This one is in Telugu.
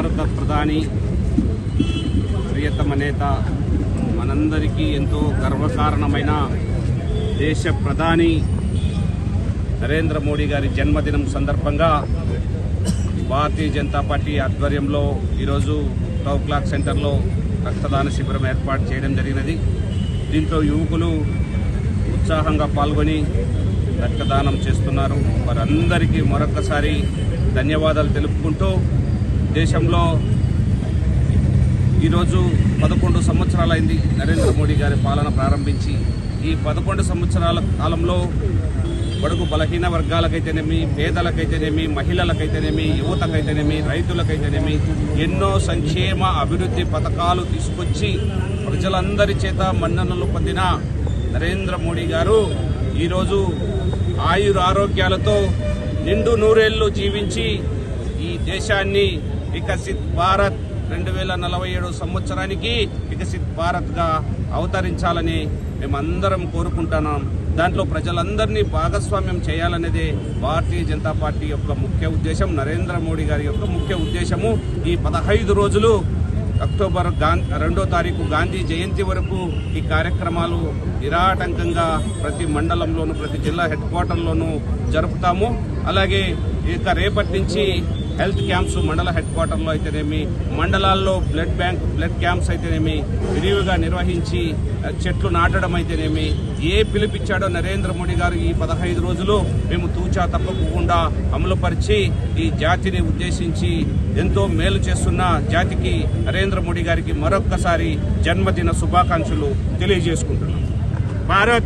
భారత ప్రధాని ప్రియతమ నేత మనందరికీ ఎంతో గర్వకారణమైన దేశ ప్రధాని నరేంద్ర మోడీ గారి జన్మదినం సందర్భంగా భారతీయ జనతా పార్టీ ఆధ్వర్యంలో ఈరోజు టౌ క్లాక్ సెంటర్లో రక్తదాన శిబిరం ఏర్పాటు చేయడం జరిగినది. దీంట్లో యువకులు ఉత్సాహంగా పాల్గొని రక్తదానం చేస్తున్నారు. వారందరికీ మరొకసారి ధన్యవాదాలు తెలుపుకుంటూ దేశంలో ఈరోజు పదకొండు సంవత్సరాలైంది నరేంద్ర మోడీ గారి పాలన ప్రారంభించి ఈ పదకొండు సంవత్సరాల కాలంలో బడుగు బలహీన వర్గాలకైతేనేమి పేదలకైతేనేమి మహిళలకైతేనేమి యువతకైతేనేమి రైతులకైతేనేమి ఎన్నో సంక్షేమ అభివృద్ధి పథకాలు తీసుకొచ్చి ప్రజలందరి చేత మన్ననలు పొందిన నరేంద్ర మోడీ గారు ఈరోజు ఆయురారోగ్యాలతో నిండు నూరేళ్ళు జీవించి ఈ దేశాన్ని వికసిత్ భారత్ రెండు వేల నలభై ఏడు సంవత్సరానికి వికసిత్ భారత్గా అవతరించాలని మేమందరం కోరుకుంటున్నాం. దాంట్లో ప్రజలందరినీ భాగస్వామ్యం చేయాలనేదే భారతీయ జనతా పార్టీ యొక్క ముఖ్య ఉద్దేశం. నరేంద్ర మోడీ గారి యొక్క ముఖ్య ఉద్దేశము ఈ పదహైదు రోజులు అక్టోబర్ గాంధీ రెండో తారీఖు గాంధీ జయంతి వరకు ఈ కార్యక్రమాలు నిరాటంకంగా ప్రతి మండలంలోనూ ప్రతి జిల్లా హెడ్ క్వార్టర్లోనూ జరుపుతాము. అలాగే ఇక రేపటి నుంచి హెల్త్ క్యాంప్స్ మండల హెడ్ క్వార్టర్లో అయితేనేమి మండలాల్లో బ్లడ్ బ్యాంక్ బ్లడ్ క్యాంప్స్ అయితేనేమి విరివిగా నిర్వహించి చెట్లు నాటడం అయితేనేమి ఏ పిలిపిచ్చాడో నరేంద్ర మోడీ గారు ఈ పదహైదు రోజులు మేము తూచా తప్పకుండా అమలుపరిచి ఈ జాతిని ఉద్దేశించి ఎంతో మేలు చేస్తున్న జాతికి నరేంద్ర మోడీ గారికి మరొక్కసారి జన్మదిన శుభాకాంక్షలు తెలియజేసుకుంటున్నాం. భారత్